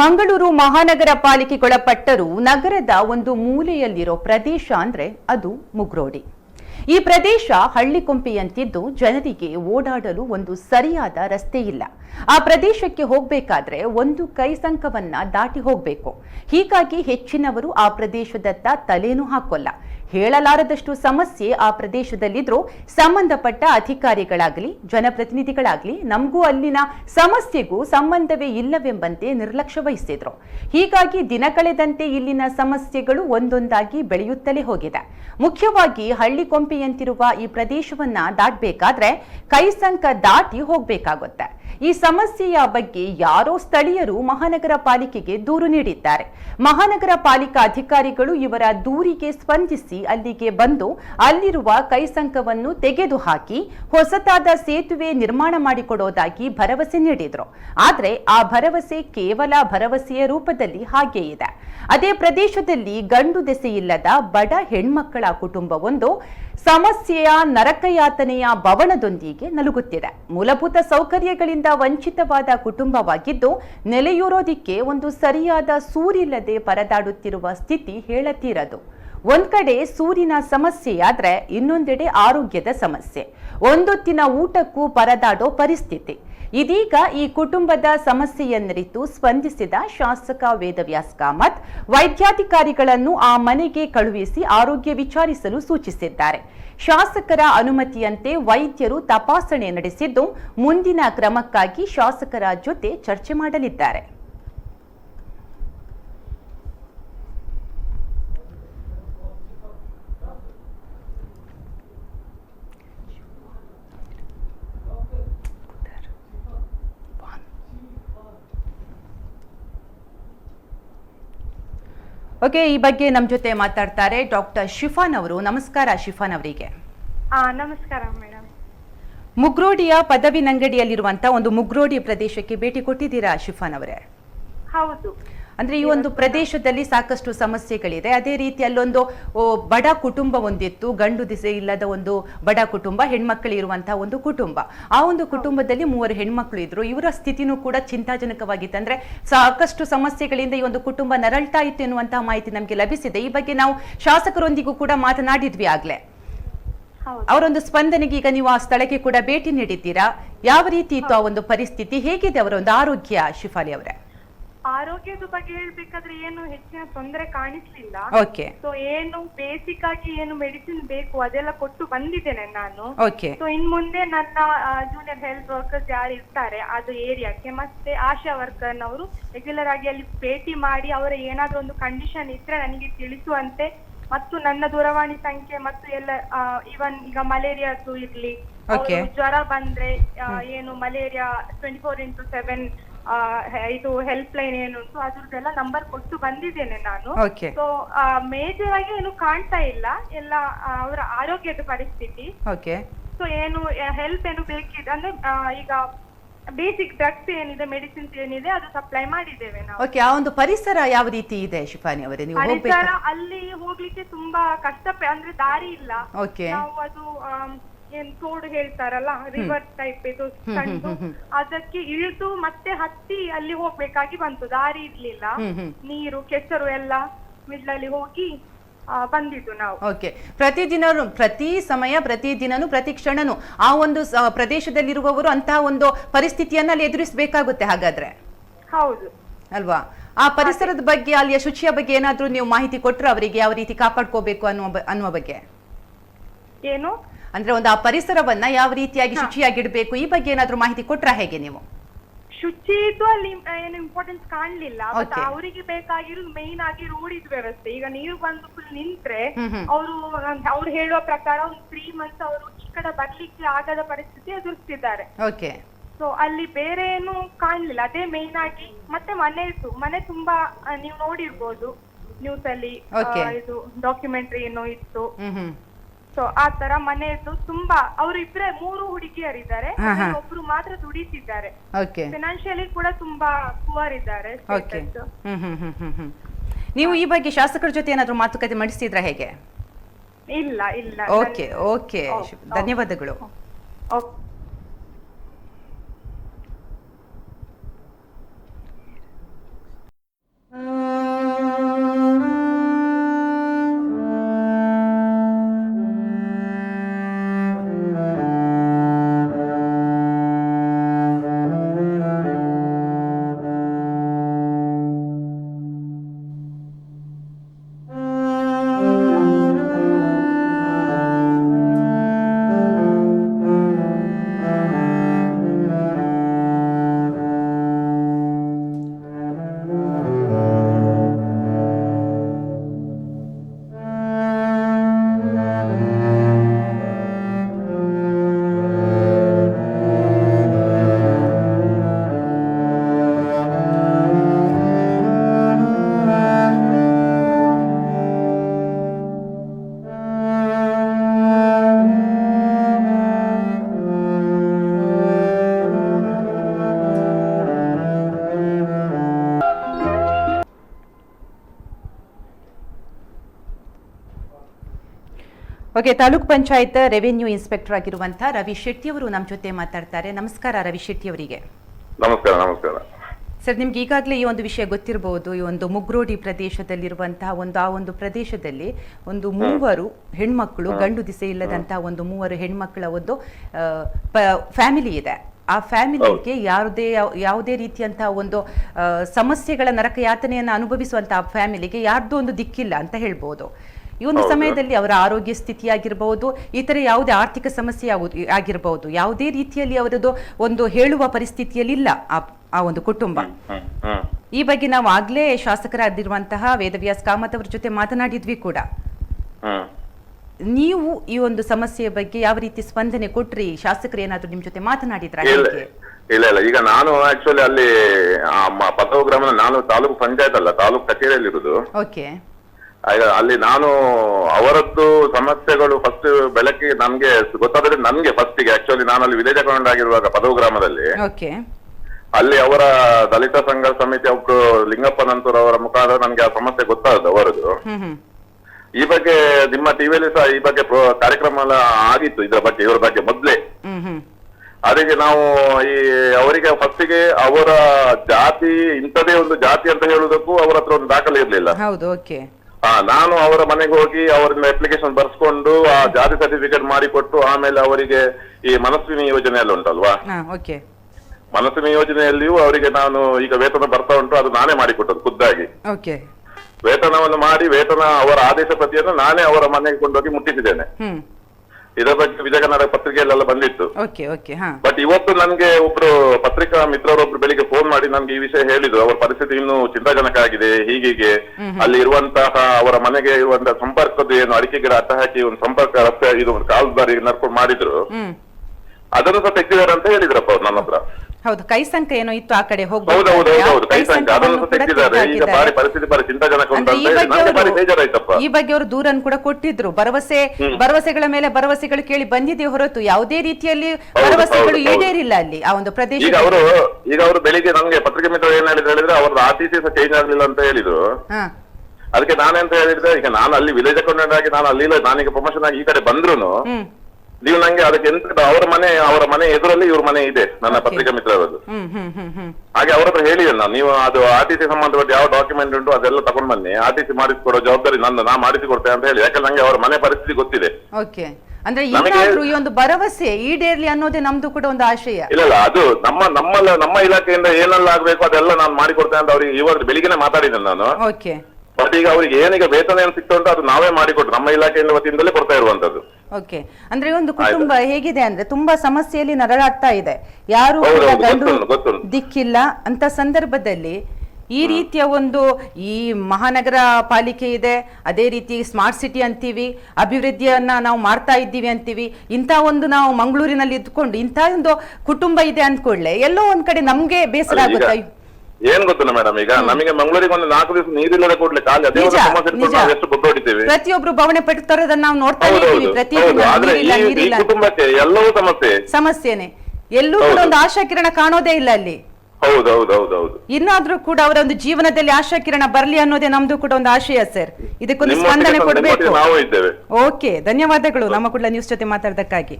ಮಂಗಳೂರು ಮಹಾನಗರ ಪಾಲಿಕೆಗೊಳಪಟ್ಟರೂ ನಗರದ ಒಂದು ಮೂಲೆಯಲ್ಲಿರೋ ಪ್ರದೇಶ ಅಂದ್ರೆ ಅದು ಮುಗ್ರೋಡಿ. ಈ ಪ್ರದೇಶ ಹಳ್ಳಿಕೊಂಪೆಯಂತಿದ್ದು ಜನರಿಗೆ ಓಡಾಡಲು ಒಂದು ಸರಿಯಾದ ರಸ್ತೆ ಇಲ್ಲ. ಆ ಪ್ರದೇಶಕ್ಕೆ ಹೋಗಬೇಕಾದ್ರೆ ಒಂದು ಕೈಸಂಕವನ್ನ ದಾಟಿ ಹೋಗಬೇಕು. ಹೀಗಾಗಿ ಹೆಚ್ಚಿನವರು ಆ ಪ್ರದೇಶದತ್ತ ತಲೆನೂ ಹಾಕೋಲ್ಲ. ಹೇಳಲಾರದಷ್ಟು ಸಮಸ್ಯೆ ಆ ಪ್ರದೇಶದಲ್ಲಿದ್ರೂ ಸಂಬಂಧಪಟ್ಟ ಅಧಿಕಾರಿಗಳಾಗಲಿ, ಜನಪ್ರತಿನಿಧಿಗಳಾಗಲಿ ನಮಗೂ ಅಲ್ಲಿನ ಸಮಸ್ಯೆಗೂ ಸಂಬಂಧವೇ ಇಲ್ಲವೆಂಬಂತೆ ನಿರ್ಲಕ್ಷ್ಯ ವಹಿಸಿದ್ರು. ಹೀಗಾಗಿ ದಿನ ಕಳೆದಂತೆ ಇಲ್ಲಿನ ಸಮಸ್ಯೆಗಳು ಒಂದೊಂದಾಗಿ ಬೆಳೆಯುತ್ತಲೇ ಹೋಗಿದೆ. ಮುಖ್ಯವಾಗಿ ಹಳ್ಳಿ ಕೊಂಪೆಯಂತಿರುವ ಈ ಪ್ರದೇಶವನ್ನ ದಾಟಬೇಕಾದ್ರೆ ಕೈಸಂಕ ದಾಟಿ ಹೋಗ್ಬೇಕಾಗುತ್ತೆ. ಈ ಸಮಸ್ಯೆಯ ಬಗ್ಗೆ ಯಾರೋ ಸ್ಥಳೀಯರು ಮಹಾನಗರ ಪಾಲಿಕೆಗೆ ದೂರು ನೀಡಿದ್ದಾರೆ. ಮಹಾನಗರ ಪಾಲಿಕಾ ಅಧಿಕಾರಿಗಳು ಇವರ ದೂರಿಗೆ ಸ್ಪಂದಿಸಿ ಅಲ್ಲಿಗೆ ಬಂದು ಅಲ್ಲಿರುವ ಕೈಸಂಕವನ್ನು ತೆಗೆದುಹಾಕಿ ಹೊಸತಾದ ಸೇತುವೆ ನಿರ್ಮಾಣ ಮಾಡಿಕೊಡೋದಾಗಿ ಭರವಸೆ ನೀಡಿದ್ರು. ಆದ್ರೆ ಆ ಭರವಸೆ ಕೇವಲ ಭರವಸೆಯ ರೂಪದಲ್ಲಿ ಹಾಗೇ ಇದೆ. ಅದೇ ಪ್ರದೇಶದಲ್ಲಿ ಗಂಡು ದೆಸೆಯಿಲ್ಲದ ಬಡ ಹೆಣ್ಮಕ್ಕಳ ಕುಟುಂಬವೊಂದು ಸಮಸ್ಯೆಯ ನರಕಯಾತನೆಯ ಭವನದೊಂದಿಗೆ ನಲುಗುತ್ತಿದೆ. ಮೂಲಭೂತ ಸೌಕರ್ಯಗಳಿಂದ ವಂಚಿತವಾದ ಕುಟುಂಬವಾಗಿದ್ದು, ನೆಲೆಯೂರೋದಿಕ್ಕೆ ಒಂದು ಸರಿಯಾದ ಸೂರಿಲ್ಲದೆ ಪರದಾಡುತ್ತಿರುವ ಸ್ಥಿತಿ ಹೇಳತೀರದು. ಒಂದ್ ಕಡೆ ಸೂರಿನ ಸಮಸ್ಯೆಯಾದ್ರೆ ಇನ್ನೊಂದೆಡೆ ಆರೋಗ್ಯದ ಸಮಸ್ಯೆ. ಒಂದೊತ್ತಿನ ಊಟಕ್ಕೂ ಪರದಾಡೋ ಪರಿಸ್ಥಿತಿ. ಇದೀಗ ಈ ಕುಟುಂಬದ ಸಮಸ್ಯೆಯನ್ನರಿತು ಸ್ಪಂದಿಸಿದ ಶಾಸಕ ವೇದವ್ಯಾಸ್ ಕಾಮತ್. ವೈದ್ಯಾಧಿಕಾರಿಗಳನ್ನು ಆ ಮನೆಗೆ ಕಳುಹಿಸಿ ಆರೋಗ್ಯ ವಿಚಾರಿಸಲು ಸೂಚಿಸಿದ್ದಾರೆ. ಶಾಸಕರ ಅನುಮತಿಯಂತೆ ವೈದ್ಯರು ತಪಾಸಣೆ ನಡೆಸಿದ್ದು, ಮುಂದಿನ ಕ್ರಮಕ್ಕಾಗಿ ಶಾಸಕರ ಜೊತೆ ಚರ್ಚೆ ಮಾಡಲಿದ್ದಾರೆ. ಓಕೆ ಈ ಬಗ್ಗೆ ನಮ್ಮ ಜೊತೆ ಮಾತಾಡ್ತಾರೆ ಡಾಕ್ಟರ್ ಶಿಫಾನ್ ಅವರು. ನಮಸ್ಕಾರ ಶಿಫಾನ್ ಅವರಿಗೆ. ನಮಸ್ಕಾರ ಮೇಡಮ್. ಮುಗ್ರೋಡಿಯ ಪದವಿನಂಗಡಿಯಲ್ಲಿರುವಂತಹ ಒಂದು ಮುಗ್ರೋಡಿ ಪ್ರದೇಶಕ್ಕೆ ಭೇಟಿ ಕೊಟ್ಟಿದ್ದೀರಾ ಶಿಫಾನ್ ಅವರೇ? ಹೌದು. ಅಂದ್ರೆ ಈ ಒಂದು ಪ್ರದೇಶದಲ್ಲಿ ಸಾಕಷ್ಟು ಸಮಸ್ಯೆಗಳಿದೆ. ಅದೇ ರೀತಿ ಅಲ್ಲೊಂದು ಬಡ ಕುಟುಂಬ ಒಂದಿತ್ತು ಗಂಡು ದಿಸೆ ಇಲ್ಲದ ಒಂದು ಬಡ ಕುಟುಂಬ ಹೆಣ್ಮಕ್ಳು ಇರುವಂತಹ ಒಂದು ಕುಟುಂಬ. ಆ ಒಂದು ಕುಟುಂಬದಲ್ಲಿ ಮೂವರು ಹೆಣ್ಮಕ್ಳು ಇದ್ರು. ಇವರ ಸ್ಥಿತಿನೂ ಕೂಡ ಚಿಂತಾಜನಕವಾಗಿತ್ತು ಅಂದ್ರೆ ಸಾಕಷ್ಟು ಸಮಸ್ಯೆಗಳಿಂದ ಈ ಒಂದು ಕುಟುಂಬ ನರಳ್ತಾ ಇತ್ತು ಎನ್ನುವಂತಹ ಮಾಹಿತಿ ನಮಗೆ ಲಭಿಸಿದೆ. ಈ ಬಗ್ಗೆ ನಾವು ಶಾಸಕರೊಂದಿಗೂ ಕೂಡ ಮಾತನಾಡಿದ್ವಿ ಆಗ್ಲೇ. ಅವರೊಂದು ಸ್ಪಂದನೆಗೆ ಈಗ ನೀವು ಆ ಸ್ಥಳಕ್ಕೆ ಕೂಡ ಭೇಟಿ ನೀಡಿದ್ದೀರಾ? ಯಾವ ರೀತಿ ಇತ್ತು ಆ ಒಂದು ಪರಿಸ್ಥಿತಿ? ಹೇಗಿದೆ ಅವರ ಒಂದು ಆರೋಗ್ಯ ಶಿಫಾಲಿ ಅವರೇ? ಆರೋಗ್ಯದ ಬಗ್ಗೆ ಹೇಳ್ಬೇಕಾದ್ರೆ ಏನು ಹೆಚ್ಚಿನ ತೊಂದರೆ ಕಾಣಿಸ್ಲಿಲ್ಲ. ಓಕೆ ಸೊ ಏನು ಬೇಸಿಕ್ ಆಗಿ ಏನು ಮೆಡಿಸಿನ್ ಬೇಕು ಅದೆಲ್ಲ ಕೊಟ್ಟು ಬಂದಿದ್ದೇನೆ ನಾನು. ಓಕೆ ಸೊ ಇನ್ ಮುಂದೆ ನನ್ನ ಜೂನಿಯರ್ ಹೆಲ್ತ್ ವರ್ಕರ್ಸ್ ಯಾರು ಇರ್ತಾರೆ ಅದು ಏರಿಯಾಕ್ಕೆ ಮತ್ತೆ ಆಶಾ ವರ್ಕರ್ ಅವರು ರೆಗ್ಯುಲರ್ ಆಗಿ ಅಲ್ಲಿ ಭೇಟಿ ಮಾಡಿ ಅವರ ಏನಾದ್ರೂ ಒಂದು ಕಂಡೀಷನ್ ಇದ್ರೆ ನನಗೆ ತಿಳಿಸುವಂತೆ ಮತ್ತು ನನ್ನ ದೂರವಾಣಿ ಸಂಖ್ಯೆ ಮತ್ತು ಎಲ್ಲ ಇವನ್ ಈಗ ಮಲೇರಿಯಾದ್ದು ಇರ್ಲಿ. ಜ್ವರ ಬಂದ್ರೆ ಏನು malaria twenty four into seven ಇದು ಹೆಲ್ಪ್ ಲೈನ್ ಏನು ಉಂಟು ಅದ್ರದ್ದೆಲ್ಲ ನಂಬರ್ ಕೊಟ್ಟು ಬಂದಿದ್ದೇನೆ ನಾನು. ಓಕೆ ಸೊ ಮೇಜರ್ ಆಗಿ ಏನು ಕಾಣ್ತಾ ಇಲ್ಲ. ಎಲ್ಲ ಆ, ಅವರ ಆರೋಗ್ಯದ ಪರಿಸ್ಥಿತಿ. ಓಕೆ ಸೊ ಏನು ಹೆಲ್ಪ್ ಏನು ಬೇಕಿದೆ? ಅಂದ್ರೆ ಆ, ಈಗ ಬೇಸಿಕ್ ಡ್ರಗ್ಸ್ ಏನಿದೆ ಮೆಡಿಸಿನ್ಸ್ ಏನಿದೆ ಅದು ಸಪ್ಲೈ ಮಾಡಿದ್ದೇವೆ ನಾವು. ಓಕೆ ಆ ಒಂದು ಪರಿಸರ ಯಾವ ರೀತಿ ಇದೆ ಶಿಫಾನಿ ಅವರೇ? ನೀವು ಪರಿಸರ ಅಲ್ಲಿ ಹೋಗ್ಲಿಕ್ಕೆ ತುಂಬಾ ಕಷ್ಟ ಅಂದ್ರೆ ದಾರಿ ಇಲ್ಲ. ಓಕೆ ನಾವು ಅದು ಆಮ್, ಏನ್ ತೋಡು ಹೇಳ್ತಾರಲ್ಲ ರಿವರ್ ಟೈಪ್ ಇದು ಸಣ್ಣದು ಅದಕ್ಕೆ ಇಳಿದು ಮತ್ತೆ ಹತ್ತಿ ಅಲ್ಲಿ ಹೋಗ್ಬೇಕಾಗಿ ಬಂತು ದಾರಿ ಇರ್ಲಿಲ್ಲ. ನೀರು ಕೆಸರು ಎಲ್ಲ ಮಿಡ್ಲಲ್ಲಿ ಹೋಗಿ ಆ, ಬಂದಿದ್ದು ನಾವು. ಓಕೆ. ಪ್ರತಿದಿನ ಪ್ರತಿ ಸಮಯ ಪ್ರತಿದಿನನು ಪ್ರತಿ ಕ್ಷಣನು ಆ ಒಂದು ಪ್ರದೇಶದಲ್ಲಿರುವವರು ಅಂತಹ ಒಂದು ಪರಿಸ್ಥಿತಿಯನ್ನ ಅಲ್ಲಿ ಎದುರಿಸಬೇಕಾಗುತ್ತೆ ಹಾಗಾದ್ರೆ. ಹೌದು. ಅಲ್ವಾ? ಆ ಪರಿಸರದ ಬಗ್ಗೆ ಅಲ್ಲಿಯ ಶುಚಿಯ ಬಗ್ಗೆ ಏನಾದ್ರೂ ನೀವು ಮಾಹಿತಿ ಕೊಟ್ಟರು ಅವರಿಗೆ ಯಾವ ರೀತಿ ಕಾಪಾಡ್ಕೋಬೇಕು ಅನ್ನುವ ಅನ್ನುವ ಬಗ್ಗೆ? ಏನು? ಅಂದ್ರೆ ಒಂದು ಆ ಪರಿಸರವನ್ನ ಯಾವ ರೀತಿಯಾಗಿ ಶುಚಿಯಾಗಿಡ್ಬೇಕು? ಈ ಬಗ್ಗೆ ಏನಾದ್ರೂ ಮಾಹಿತಿ ಕೊಟ್ರಾ ಹೇಗೆ ನೀವು? ಶುಚಿತ್ವ ಅಲ್ಲಿ ಏನು ಇಂಪಾರ್ಟೆನ್ಸ್ ಕಾಣ್ಲಿಲ್ಲ ಬಟ್. ಅವರಿಗೆ ಬೇಕಾಗಿರೋದು ಮೇನ್ ಆಗಿ ರೋಡಿದ ವ್ಯವಸ್ಥೆ. ಈಗ ನೀರು ಬಂದು ಫುಲ್ ನಿಂತ್ರೆ. ಅವರು ಅವ್ರು ಹೇಳುವ ಪ್ರಕಾರ ಒಂದು ತ್ರೀ ಮಂತ್ಸ್ ಅವರು ಈ ಕಡೆ ಬರ್ಲಿಕ್ಕೆ ಆಗದ ಪರಿಸ್ಥಿತಿ ಎದುರಿಸ್ತಿದ್ದಾರೆ. ಸೊ ಅಲ್ಲಿ ಬೇರೆ ಏನು ಕಾಣ್ಲಿಲ್ಲ. ಅದೇ ಮೇನ್ ಆಗಿ ಮತ್ತೆ ಮನೆದು ಮನೆ ತುಂಬಾ ನೀವು ನೋಡಿರ್ಬೋದು. ನ್ಯೂಸ್ ಅಲ್ಲಿ ಇದು ಡಾಕ್ಯುಮೆಂಟ್ರಿ ಏನೋ ಇತ್ತು. ಸೊ ಆ ತರ ಮನೆಯದ್ದು ತುಂಬಾ ಅವರು ಇಬ್ರೆ ಮೂರು ಹುಡುಗಿಯರಿದ್ದಾರೆ. ಹಾ, ಹಾ. ಒಬ್ರು ಮಾತ್ರ ದುಡಿತಿದ್ದಾರೆ. ಓಕೆ ಫಿನಾನ್ಷಿಯಲಿ ಕೂಡ ತುಂಬಾ ಪುವರ್ ಇದ್ದಾರೆ ಓಕೆ status. ಹ್ಮ್ ಹ್ಮ್ ಹ್ಮ್ ಹ್ಮ್ ಹ್ಮ್. ನೀವು ಈ ಬಗ್ಗೆ ಶಾಸಕರ ಜೊತೆ ಏನಾದ್ರು ಮಾತುಕತೆ ಮಾಡಿಸಿದ್ರ ಹೇಗೆ? ಇಲ್ಲ ಇಲ್ಲ. Okay okay okay. ಧನ್ಯವಾದಗಳು. Okay okay taluk panchayat revenue inspector ಆಗಿರುವಂತಹ ರವಿ ಶೆಟ್ಟಿ ಅವರು ನಮ್ಮ ಜೊತೆ ಮಾತಾಡ್ತಾರೆ. ನಮಸ್ಕಾರ ರವಿ ಶೆಟ್ಟಿ ಅವರಿಗೆ. ನಮಸ್ಕಾರ ನಮಸ್ಕಾರ. ಸರ್ ನಿಮ್ಗೆ ಈಗಾಗಲೇ ಈ ಒಂದು ವಿಷಯ ಗೊತ್ತಿರಬಹುದು ಈ ಒಂದು ಮುಗ್ರೋಡಿ ಪ್ರದೇಶದಲ್ಲಿರುವಂತಹ ಒಂದು ಆ ಒಂದು ಪ್ರದೇಶದಲ್ಲಿ ಒಂದು ಮೂವರು ಹೆಣ್ಮಕ್ಳು ಗಂಡು ದಿಸೆ ಇಲ್ಲದಂತಹ ಒಂದು ಮೂವರು ಹೆಣ್ಮಕ್ಳ ಒಂದು ಫ್ಯಾಮಿಲಿ ಇದೆ. ಆ ಫ್ಯಾಮಿಲಿಗೆ ಯಾವುದೇ ಯಾವ- ಯಾವುದೇ ರೀತಿಯಂತಹ ಒಂದು ಸಮಸ್ಯೆಗಳ ನರಕ ಯಾತನೆಯನ್ನು ಅನುಭವಿಸುವಂತಹ ಫ್ಯಾಮಿಲಿಗೆ ಯಾರ್ದೋ ಒಂದು ದಿಕ್ಕಿಲ್ಲ ಅಂತ ಹೇಳ್ಬೋದು. ಈ ಒಂದು ಸಮಯದಲ್ಲಿ ಅವರ ಆರೋಗ್ಯ ಸ್ಥಿತಿ ಆಗಿರಬಹುದು ಇತರೆ ಯಾವುದೇ ಆರ್ಥಿಕ ಸಮಸ್ಯೆ ಆಗಿರಬಹುದು ಯಾವುದೇ ರೀತಿಯಲ್ಲಿ ಅವರದು ಒಂದು ಹೇಳುವ ಪರಿಸ್ಥಿತಿಯಲ್ಲಿ ಇಲ್ಲ ಆ- ಒಂದು ಕುಟುಂಬ. ಈ ಬಗ್ಗೆ ನಾವು ಆಗ್ಲೇ ಶಾಸಕರಾಗಿರುವಂತಹ ವೇದವ್ಯಾಸ್ ಕಾಮತ್ ಅವರ ಜೊತೆ ಮಾತನಾಡಿದ್ವಿ ಕೂಡ. ನೀವು ಈ ಒಂದು ಸಮಸ್ಯೆಯ ಬಗ್ಗೆ ಯಾವ ರೀತಿ ಸ್ಪಂದನೆ ಕೊಟ್ರಿ? ಶಾಸಕರು ಏನಾದ್ರು ನಿಮ್ ಜೊತೆ ಮಾತನಾಡಿದ್ರ ಇಲ್ಲ ಇಲ್ಲ ಈಗ ನಾನು ಆಕ್ಚುಲಿ ಅಲ್ಲಿ ಗ್ರಾಮದ ನಾನು ತಾಲೂಕು ಪಂಚಾಯತ್ ಅಲ್ಲ ತಾಲೂಕು ಕಚೇರಿಯಲ್ಲಿ ಇರುದು ಓಕೆ. ಅಲ್ಲಿ ನಾನು ಅವರದ್ದು ಸಮಸ್ಯೆಗಳು ಫಸ್ಟ್ ಬೆಳಕಿಗೆ ನನ್ಗೆ ಗೊತ್ತಾದ್ರೆ ನನ್ಗೆ ಫಸ್ಟಿಗೆ ಆಕ್ಚುಲಿ ನಾನು ಅಲ್ಲಿ ವಿಲೇಜ್ ಅಕೌಂಟ್ ಆಗಿರುವಾಗ ಪದವು ಗ್ರಾಮದಲ್ಲಿ. ಓಕೆ. ಅಲ್ಲಿ ಅವರ ದಲಿತ ಸಂಘ ಸಮಿತಿ ಒಬ್ರು ಲಿಂಗಪ್ಪನಂತೂರ್ ಅವರ ಮುಖಾಂತರ ನನ್ಗೆ ಆ ಸಮಸ್ಯೆ ಗೊತ್ತಾದದ್ದು ಅವರದ್ದು ಈ ಬಗ್ಗೆ ನಿಮ್ಮ ಟಿವಿಯಲ್ಲಿ ಸಹ ಈ ಬಗ್ಗೆ ಕಾರ್ಯಕ್ರಮ ಎಲ್ಲ ಆಗಿತ್ತು ಇದರ ಬಗ್ಗೆ ಇವರ ಬಗ್ಗೆ ಮೊದ್ಲೇ. ಅದಕ್ಕೆ ನಾವು ಈ ಅವರಿಗೆ ಫಸ್ಟಿಗೆ ಅವರ ಜಾತಿ ಇಂಥದೇ ಒಂದು ಜಾತಿ ಅಂತ ಹೇಳುವುದಕ್ಕೂ ಅವರ ಹತ್ರ ಒಂದು ದಾಖಲೆ ಇರ್ಲಿಲ್ಲ. ಹೌದು ಓಕೆ. ನಾನು ಅವರ ಮನೆಗೆ ಹೋಗಿ ಅವರಿಂದ ಅಪ್ಲಿಕೇಶನ್ ಬರ್ಸ್ಕೊಂಡು ಆ ಜಾತಿ ಸರ್ಟಿಫಿಕೇಟ್ ಮಾಡಿಕೊಟ್ಟು ಆಮೇಲೆ ಅವರಿಗೆ ಈ ಮನಸ್ವಿನಿ ಯೋಜನೆ ಎಲ್ಲ ಉಂಟಲ್ವಾ? ಹಾ ಓಕೆ ಮನಸ್ವಿನಿ ಯೋಜನೆಯಲ್ಲಿಯೂ ಅವರಿಗೆ ನಾನು ಈಗ ವೇತನ ಬರ್ತಾ ಉಂಟು ಅದು ನಾನೇ ಮಾಡಿಕೊಟ್ಟದ್ದು ಖುದ್ದಾಗಿ. ಓಕೆ ವೇತನವನ್ನು ಮಾಡಿ ವೇತನ ಅವರ ಆದೇಶ ಪ್ರತಿಯನ್ನು ನಾನೇ ಅವರ ಮನೆಗೆ ಕೊಂಡೋಗಿ ಮುಟ್ಟಿಸಿದ್ದೇನೆ. ಹ್ಮ್. ಇದರ ಬಗ್ಗೆ ವಿಜಯ ಕನ್ನಡ ಪತ್ರಿಕೆಯಲ್ಲೆಲ್ಲ ಬಂದಿತ್ತು. ಓಕೆ ಓಕೆ ಹಾ. ಬಟ್ ಇವತ್ತು ನನ್ಗೆ ಒಬ್ರು ಪತ್ರಿಕಾ ಮಿತ್ರರೊಬ್ರು ಬೆಳಿಗ್ಗೆ ಫೋನ್ ಮಾಡಿ ನಮ್ಗೆ ಈ ವಿಷಯ ಹೇಳಿದ್ರು. ಅವರ ಪರಿಸ್ಥಿತಿ ಇನ್ನೂ ಚಿಂತಾಜನಕ ಆಗಿದೆ ಹೀಗೀಗೆ ಅಲ್ಲಿ ಇರುವಂತಹ ಅವರ ಮನೆಗೆ ಇರುವಂತಹ ಸಂಪರ್ಕದ ಏನು ಅಡಿಕೆ ಗಿಡ ಅಟ್ಟ ಹಾಕಿ ಒಂದು ಸಂಪರ್ಕ ರಸ್ತೆ ಇದು ಒಂದು ಕಾಲು ದಾರಿ ನಡ್ಕೊಂಡು ಮಾಡಿದ್ರು. ಅದನ್ನು ಸಹ ತೆಗ್ದಿದ್ದಾರೆ ಅಂತ ಹೇಳಿದ್ರಪ್ಪ ಅವ್ರು ನನ್ನ ಹತ್ರ. ಹೌದು ಕೈ ಸಂಖ್ಯೆ ಏನೋ ಇತ್ತು ಆ ಕಡೆ ಅಂದ್ರೆ ಈ ಬಗ್ಗೆ ಅವರು ದೂರನ್ನು ಕೂಡ ಕೊಟ್ಟಿದ್ರು. ಭರವಸೆ ಭರವಸೆಗಳ ಮೇಲೆ ಭರವಸೆಗಳು ಕೇಳಿ ಬಂದಿದೆ ಹೊರತು ಯಾವುದೇ ರೀತಿಯಲ್ಲಿ ಭರವಸೆಗಳು. ಈಡೇರಿಲ್ಲ ಅಲ್ಲಿ ಆ ಒಂದು ಪ್ರದೇಶ ಈಗ ಅವರು ಈಗ ಅವರು ಬೆಳಿಗ್ಗೆ ನಮ್ಗೆ ಪತ್ರಿಕೆ ಮಿತ್ರ ಏನ್ ಹೇಳಿದ್ರು ಹೇಳಿದ್ರೆ ಅವ್ರದ್ದು ಆರ್ ಟಿ ಸಿ ಸಹ ಚೇಂಜ್ ಆಗ್ಲಿಲ್ಲ ಅಂತ ಹೇಳಿದ್ರು. ಅದಕ್ಕೆ ನಾನೆಂತ ಹೇಳಿದ್ರೆ ಈಗ ನಾನು ಅಲ್ಲಿ ವಿಲೇಜ್ ಅಕೌಂಟೆಂಟ್ ಆಗಿ ನಾನು ಅಲ್ಲಿ ನಾನೀಗ ಪ್ರಮೋಷನ್ ಆಗಿ ಈ ಕಡೆ ಬಂದ್ರು ನೀವು ನಂಗೆ ಅದಕ್ಕೆ ಎಂತ ಅವರ ಮನೆ ಅವರ ಮನೆ ಎದುರಲ್ಲಿ ಇವ್ರ ಮನೆ ಇದೆ ನನ್ನ ಪತ್ರಿಕಾ ಮಿತ್ರರದ್ದು. ಹಾಗೆ ಅವರ ಹತ್ರ ಹೇಳಿದೆ ನಾನು ನೀವು ಅದು ಆರ್ ಟಿ ಸಿ ಸಂಬಂಧಪಟ್ಟ ಯಾವ ಡಾಕ್ಯುಮೆಂಟ್ ಉಂಟು ಅದೆಲ್ಲ ತಗೊಂಡ್ ಬನ್ನಿ. ಆರ್ ಟಿ ಸಿ ಮಾಡಿಸಿಕೊಡೋ ಜವಾಬ್ದಾರಿ ನಂದು ನಾ ಮಾಡಿಸಿಕೊಡ್ತೇನೆ ಅಂತ ಹೇಳಿ. ಯಾಕಂದ್ರೆ ನಂಗೆ ಅವರ ಮನೆ ಪರಿಸ್ಥಿತಿ ಗೊತ್ತಿದೆ. ಓಕೆ ಅಂದ್ರೆ ಏನಾದ್ರೂ ಈ ಒಂದು ಭರವಸೆ ಈಡೇರ್ಲಿ ಅನ್ನೋದೇ ನಮ್ದು ಕೂಡ ಒಂದು ಆಶಯ. ಇಲ್ಲ ಅದು ನಮ್ಮ ನಮ್ಮಲ್ಲ ನಮ್ಮ ಇಲಾಖೆಯಿಂದ ಏನೆಲ್ಲ ಆಗ್ಬೇಕು ಅದೆಲ್ಲ ನಾನು ಮಾಡಿಕೊಡ್ತೇನೆ ಅಂತ ಅವ್ರಿಗೆ ಇವಾಗ ಬೆಳಿಗ್ಗೆನೆ ಮಾತಾಡಿದ್ದೇನೆ ನಾನು. ಓಕೆ ಬಟ್ ಈಗ ಅವ್ರಿಗೆ ಏನೀಗ ವೇತನ ಏನು ಅದು ನಾವೇ ಮಾಡಿಕೊಟ್ಟು ನಮ್ಮ ಇಲಾಖೆಯಿಂದ ವತಿಯಿಂದಲೇ ಕೊಡ್ತಾ ಇರುವಂತದ್ದು ಓಕೆ ಅಂದ್ರೆ ಒಂದು ಕುಟುಂಬ ಹೇಗಿದೆ ಅಂದ್ರೆ ತುಂಬಾ ಸಮಸ್ಯೆಯಲ್ಲಿ ನರಳಾಡ್ತಾ ಇದೆ. ಯಾರು ಗಂಡು. ದಿಕ್ಕಿಲ್ಲ. ಅಂತ ಸಂದರ್ಭದಲ್ಲಿ ಈ ರೀತಿಯ ಒಂದು ಈ ಮಹಾನಗರ ಪಾಲಿಕೆ ಇದೆ. ಅದೇ ರೀತಿ ಸ್ಮಾರ್ಟ್ ಸಿಟಿ ಅಂತೀವಿ. ಅಭಿವೃದ್ಧಿಯನ್ನ ನಾವು ಮಾಡ್ತಾ ಇದ್ದೀವಿ ಅಂತೀವಿ. ಇಂಥ ಒಂದು ನಾವು ಮಂಗಳೂರಿನಲ್ಲಿ ಇದ್ಕೊಂಡು ಇಂಥ ಒಂದು ಕುಟುಂಬ ಇದೆ ಅಂದ್ಕೊಳ್ಳೆ ಎಲ್ಲೋ ಒಂದ್ ಕಡೆ ನಮ್ಗೆ ಬೇಸರ ಆಗುತ್ತೆ? ಏನ್ ಗೊತ್ತಿಲ್ಲ ಮೇಡಮ್ ಈಗ? ನಮಗೆ ಮಂಗಳೂರಿಗೆ ಒಂದು ನಾಲ್ಕು ದಿವಸ ನೀರಿಲ್ಲದೆ ಕೂಡಲೇ ಖಾಲಿ. ಅದೇ ಒಂದು ನಿಜ, ಸಮಸ್ಯೆ ಇಟ್ಕೊಂಡು ನಿಜ. ನಾವು ಎಷ್ಟು ಬೊಬ್ಬೊಡಿತೀವಿ ಪ್ರತಿಯೊಬ್ರು ಭವನ ಪಡ್ತಾರೋದನ್ನ ನಾವು ನೋಡ್ತಾ ಹೌದು ಇದ್ದೀವಿ. ಹೌದು. ಪ್ರತಿದಿನ ಹೌದು. ಆದ್ರೆ ನೀರಿಲ್ಲ ಈ ನೀರಿಲ್ಲ. ಅಂತ. ಕುಟುಂಬಕ್ಕೆ ಎಲ್ಲವೂ ಸಮಸ್ಯೆ. ಸಮಸ್ಯೆನೆ. ಎಲ್ಲೂ ಕೂಡ ಹೌದು. ಒಂದು ಆಶಾಕಿರಣ ಕಾಣೋದೇ ಇಲ್ಲ ಅಲ್ಲಿ. ಹೌದು ಹೌದು ಹೌದು ಹೌದು. ಇನ್ನಾದ್ರೂ ಕೂಡ ಅವರ ಒಂದು ಜೀವನದಲ್ಲಿ ಆಶಾಕಿರಣ ಬರಲಿ ಅನ್ನೋದೇ ನಮ್ದು ಕೂಡ ಒಂದು ಆಶಯ ಸರ್? ಇದಕ್ಕೊಂದು ನಿಮ್ಮೊಟ್ಟಿಗೆ ಸ್ಪಂದನೆ ಕೊಡಬೇಕು. ನಾವು ಇದ್ದೇವೆ. ಓಕೆ ಧನ್ಯವಾದಗಳು ನಮ್ಮ ಕೂಡ ನ್ಯೂಸ್ ಜೊತೆ ಮಾತಾಡೋದಕ್ಕಾಗಿ.